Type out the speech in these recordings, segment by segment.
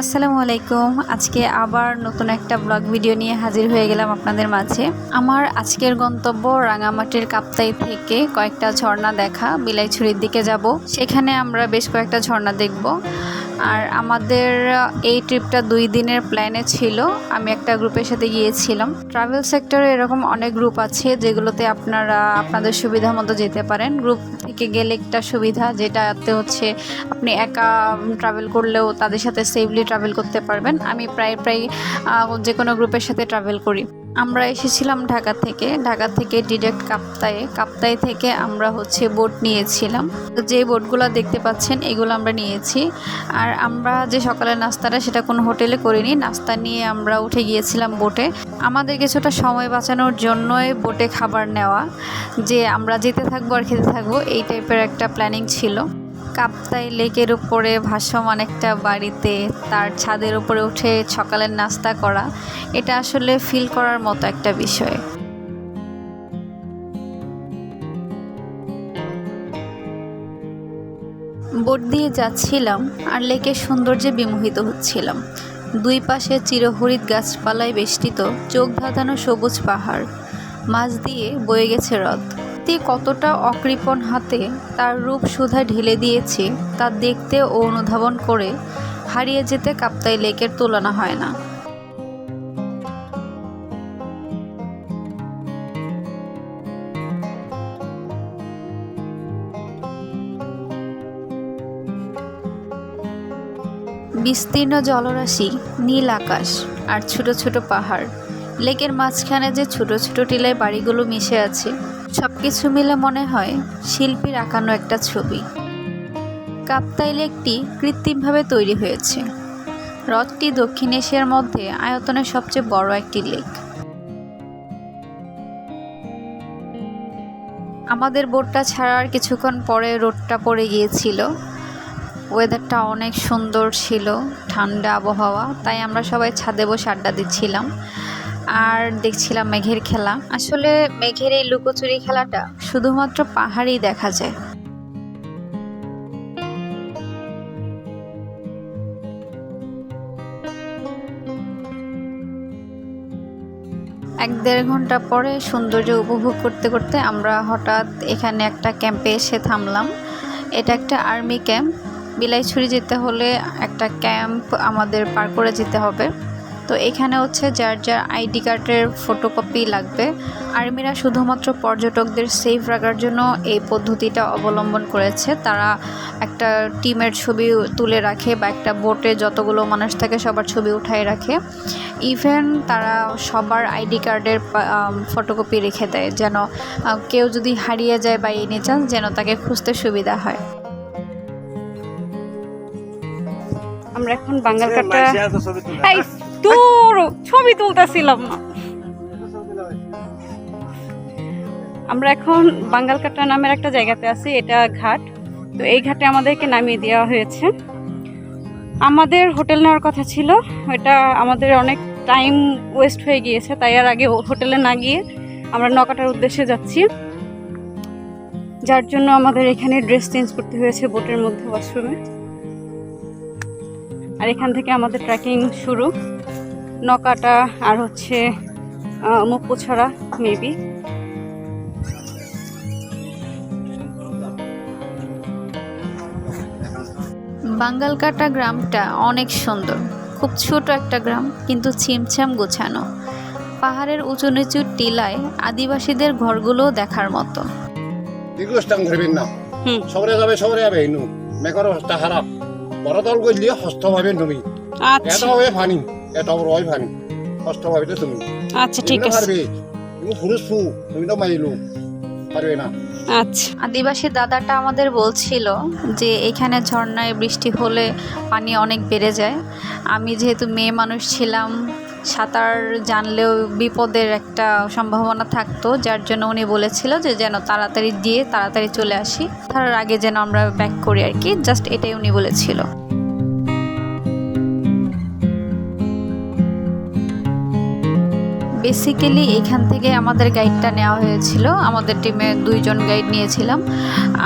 আসসালামু আলাইকুম। আজকে আবার নতুন একটা ব্লগ ভিডিও নিয়ে হাজির হয়ে গেলাম আপনাদের মাঝে। আমার আজকের গন্তব্য রাঙামাটির কাপ্তাই থেকে কয়েকটা ঝর্ণা দেখা, বিলাইছড়ির দিকে যাব। সেখানে আমরা বেশ কয়েকটা ঝর্ণা দেখব। আর আমাদের এই ট্রিপটা দুই দিনের প্ল্যানে ছিল। আমি একটা গ্রুপের সাথে গিয়েছিলাম। ট্রাভেল সেক্টরে এরকম অনেক গ্রুপ আছে যেগুলোতে আপনারা, আপনাদের সুবিধা মতো যেতে পারেন। গ্রুপ থেকে গেলে একটা সুবিধা, যেটাতে হচ্ছে আপনি একা ট্রাভেল করলেও তাদের সাথে সেফলি ট্রাভেল করতে পারবেন। আমি প্রায় প্রায় যে কোনো গ্রুপের সাথে ট্রাভেল করি। আমরা এসেছিলাম ঢাকা থেকে। ঢাকা থেকে ডিরেক্ট কাপ্তায়ে কাপ্তাই থেকে আমরা হচ্ছে বোট নিয়েছিলাম। যে বোটগুলো দেখতে পাচ্ছেন, এগুলো আমরা নিয়েছি। আর আমরা যে সকালের নাস্তাটা, সেটা কোনো হোটেলে করিনি। নাস্তা নিয়ে আমরা উঠে গিয়েছিলাম বোটে আমাদের কিছুটা সময় বাঁচানোর জন্যই বোটে খাবার নেওয়া। যে আমরা যেতে থাকব আর খেতে থাকব, এই টাইপের একটা প্ল্যানিং ছিল। কাপ্তাই লেকের উপরে ভাসমান একটা বাড়িতে তার ছাদের উপরে উঠে সকালের নাস্তা করা, এটা আসলে ফিল করার মতো একটা বিষয়। বোট দিয়ে যাচ্ছিলাম আর লেকের সৌন্দর্যে বিমোহিত হচ্ছিলাম। দুই পাশে চিরহরিত গাছপালায় বেষ্টিত, চোখ ধাঁধানো সবুজ পাহাড়। মাঝ দিয়ে বয়ে গেছে হ্রদ। তে কতটা অকৃপণ হাতে তার রূপ সুধা ঢেলে দিয়েছে, তা দেখতে ও অনুধাবন করে হারিয়ে যেতে কাপ্তাই লেকের তুলনা হয় না। বিস্তীর্ণ জলরাশি, নীল আকাশ আর ছোট ছোট পাহাড়। লেকের মাঝখানে যে ছোট ছোট টিলায় বাড়িগুলো মিশে আছে সব কিছু মিলে মনে হয় শিল্পীর আঁকানো একটা ছবি। কাপ্তাই লেকটি কৃত্রিমভাবে তৈরি হয়েছে। হ্রদটি দক্ষিণ এশিয়ার মধ্যে আয়তনে সবচেয়ে বড় একটি লেক। আমাদের বোটটা ছাড়ার কিছুক্ষণ পরে রোডটা পড়ে গিয়েছিল। ওয়েদারটা অনেক সুন্দর ছিল, ঠান্ডা আবহাওয়া, তাই আমরা সবাই ছাদে বসে আড্ডা দিচ্ছিলাম। আর দেখছিলাম মেঘের খেলা। আসলে মেঘের এই লুকোচুরি খেলাটা শুধুমাত্র পাহাড়েই দেখা যায়। এক দেড় ঘণ্টা পরে সৌন্দর্য উপভোগ করতে করতে আমরা হঠাৎ এখানে একটা ক্যাম্পে এসে থামলাম। এটা একটা আর্মি ক্যাম্প। বিলাইছড়ি যেতে হলে একটা ক্যাম্প আমাদের পার করে যেতে হবে। তো এখানে হচ্ছে যার যার আইডি কার্ডের ফটোকপি লাগবে। আর্মিরা শুধুমাত্র পর্যটকদের সেফ রাখার জন্য এই পদ্ধতিটা অবলম্বন করেছে। তারা একটা টিমের ছবি তুলে রাখে বা একটা বোটে যতগুলো মানুষ থাকে সবার ছবি উঠায় রাখে। ইভেন তারা সবার আইডি কার্ডের ফটোকপি রেখে দেয় যেন কেউ যদি হারিয়ে যায় বা এনে চান্স যেন তাকে খুঁজতে সুবিধা হয়। আমরা এখন বাঙ্গাল কাটা দূর, ছবি তুলতেছিলাম না। আমরা এখন বাঙ্গাল কাটা নামের একটা জায়গাতে আছি, এটা ঘাট। তো এই ঘাটে আমাদেরকে নামিয়ে দেওয়া হয়েছে। আমাদের হোটেল নেওয়ার কথা ছিল, এটা আমাদের অনেক টাইম ওয়েস্ট হয়ে গিয়েছে, তাই আর আগে হোটেলে না গিয়ে আমরা নকাটার উদ্দেশ্যে যাচ্ছি। যার জন্য আমাদের এখানে ড্রেস চেঞ্জ করতে হয়েছে বোটের মধ্যে ওয়াশরুমে। আর এখান থেকে আমাদের ট্রেকিং শুরু। নকাটা আর হচ্ছে মুখপোছড়া মেবি বাঙ্গালকাটা গ্রামটা অনেক সুন্দর। খুব ছোট একটা গ্রাম কিন্তু ছিমছাম গোছানো। পাহাড়ের উঁচু নিচু টিলায় আদিবাসীদের ঘরগুলো দেখার মতো। এগুলো স্টাং ধরবেন না। সবরে যাবে সবরে যাবে ইনু। মেঘর হস্তা খারাপ। বড় দল গইলে হস্ত ভাবেন তুমি আচ্ছা। এটা হবে ফানি এটা হস্ত ভাবিতে তুমি। আচ্ছা ঠিক আছে। পারবে। তুমি ফু তুমি তো মাইলু পারবে না। আচ্ছা। আদিবাসী দাদাটা আমাদের বলছিল যে এখানে ঝর্ণায় বৃষ্টি হলে পানি অনেক বেড়ে যায়। আমি যেহেতু মেয়ে মানুষ ছিলাম সাঁতার জানলেও বিপদের একটা সম্ভাবনা থাকতো যার জন্য উনি বলেছিল যে যেন তাড়াতাড়ি দিয়ে তাড়াতাড়ি চলে আসি। তার আগে যেন আমরা ব্যাক করি আর কি জাস্ট এটাই উনি বলেছিল। বেসিক্যালি এখান থেকে আমাদের গাইডটা নেওয়া হয়েছিল। আমাদের টিমে দুইজন গাইড নিয়েছিলাম।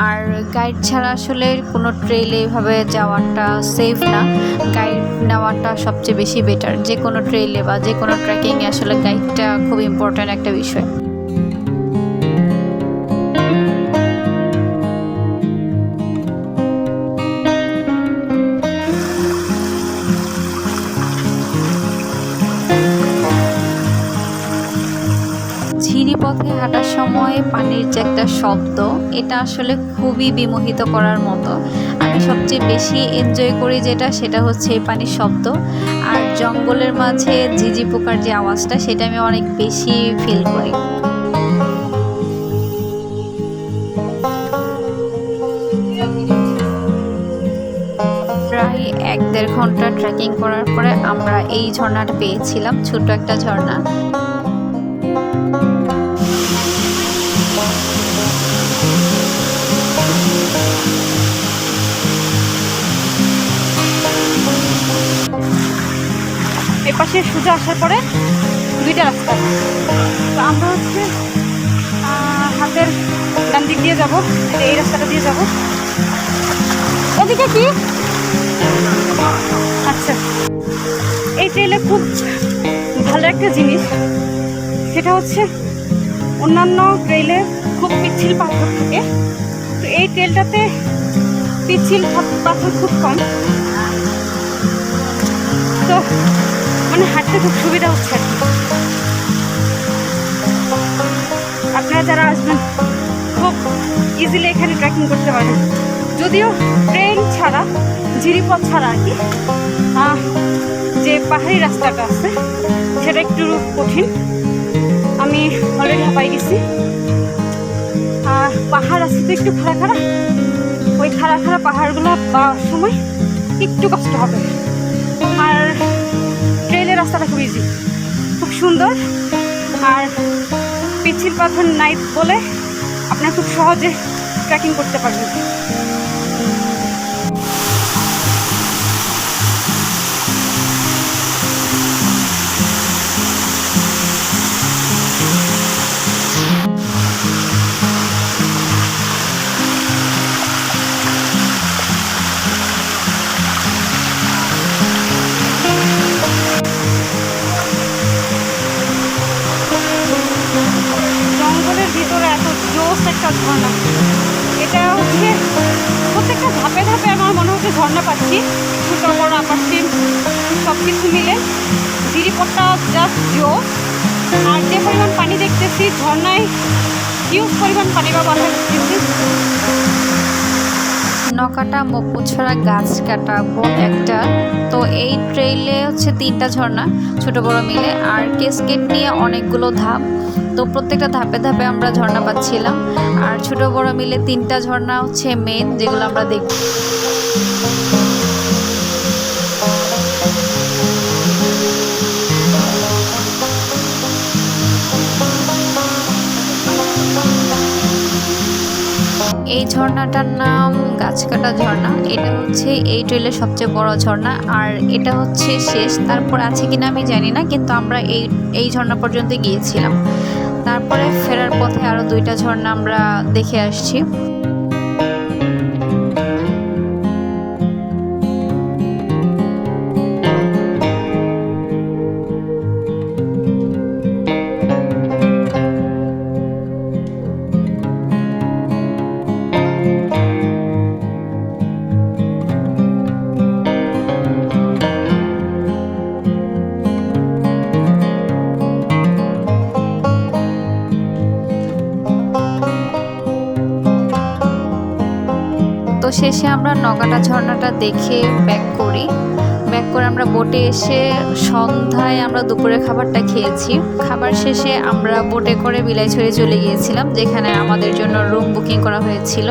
আর গাইড ছাড়া আসলে কোনো ট্রেলে এভাবে যাওয়াটা সেফ না। গাইড নেওয়াটা সবচেয়ে বেশি বেটার যে কোনো ট্রেলে বা যে কোনো ট্রেকিংয়ে আসলে গাইডটা খুব ইম্পর্ট্যান্ট একটা বিষয়। হাঁটার সময় পানির যে একটা শব্দ, এটা আসলে খুবই বিমোহিত করার মতো। আমি সবচেয়ে বেশি এনজয় করি যেটা, সেটা হচ্ছে এই পানির শব্দ। আর জঙ্গলের মাঝে ঝিঝি পোকার যে আওয়াজটা, সেটা আমি অনেক বেশি ফিল করি। প্রায় এক দেড় ঘণ্টা ট্রেকিং করার পরে আমরা এই ঝর্ণাটা পেয়েছিলাম ছোট একটা ঝর্ণা। পাশে সোজা আসার পরে দুইটা রাস্তা। তো আমরা হচ্ছে হাতের ডান দিক দিয়ে যাব এই রাস্তাটা দিয়ে যাব। ওদিকে কি? আচ্ছা এই ট্রেলে খুব ভালো একটা জিনিস, সেটা হচ্ছে অন্যান্য ট্রেলে খুব পিচ্ছিল পাথর থাকে। তো এই ট্রেলটাতে পিচ্ছিল পাথর খুব কম। তো মানে হাঁটতে খুব সুবিধা হচ্ছে। আপনারা যারা আসবেন, খুব ইজিলি এখানে ট্রেকিং করতে পারেন যদিও ট্রেন ছাড়া ঝিরিপথ ছাড়া আর কি যে পাহাড়ি রাস্তাটা আছে, সেটা একটু কঠিন। আমি অলরেডি হাঁপাই গেছি। আর পাহাড় আছে তো একটু খাড়া খাড়া। ওই খাড়া খাড়া পাহাড়গুলো পাওয়ার সময় একটু কষ্ট হবে। আর রাস্তাটা খুব ইজি খুব সুন্দর। আর পিচ্ছিল পাথর নাইট বলে আপনার খুব সহজে ট্রেকিং করতে পারবেন। কিছু মিলে জিরিপটটা জাস্ট জোস আর যে পরিমাণ পানি দেখতেছি, ঝর্ণায় হিউজ পরিমাণ পানি বা বাসা দেখতেছি নকাটা মপুছড়া গাছ কাটা একটা। তো এই ট্রেইলে হচ্ছে তিনটা ঝর্ণা, ছোট বড় মিলে। আর কেসকেট নিয়ে অনেকগুলো ধাপ। তো প্রত্যেকটা ধাপে ধাপে আমরা ঝর্ণা পাচ্ছিলাম। আর ছোট বড় মিলে তিনটা ঝর্ণা হচ্ছে মেন যেগুলো আমরা দেখব। ঝর্ণাটার নাম গাছ কাটা ঝর্ণা। এটা হচ্ছে এই ট্রেলের সবচেয়ে বড় ঝর্ণা। আর এটা হচ্ছে শেষ। তারপর আছে কিনা আমি জানি না, কিন্তু আমরা এই এই ঝর্ণা পর্যন্ত গিয়েছিলাম। তারপরে ফেরার পথে আরও দুইটা ঝর্ণা আমরা দেখে আসছি। তো শেষে আমরা নগাটা ঝর্ণাটা দেখে ব্যাক করি। ব্যাক করে আমরা বোটে এসে সন্ধ্যায় আমরা দুপুরে খাবারটা খেয়েছি। খাবার শেষে আমরা বোটে করে বিলাইছড়ি চলে গিয়েছিলাম, যেখানে আমাদের জন্য রুম বুকিং করা হয়েছিল।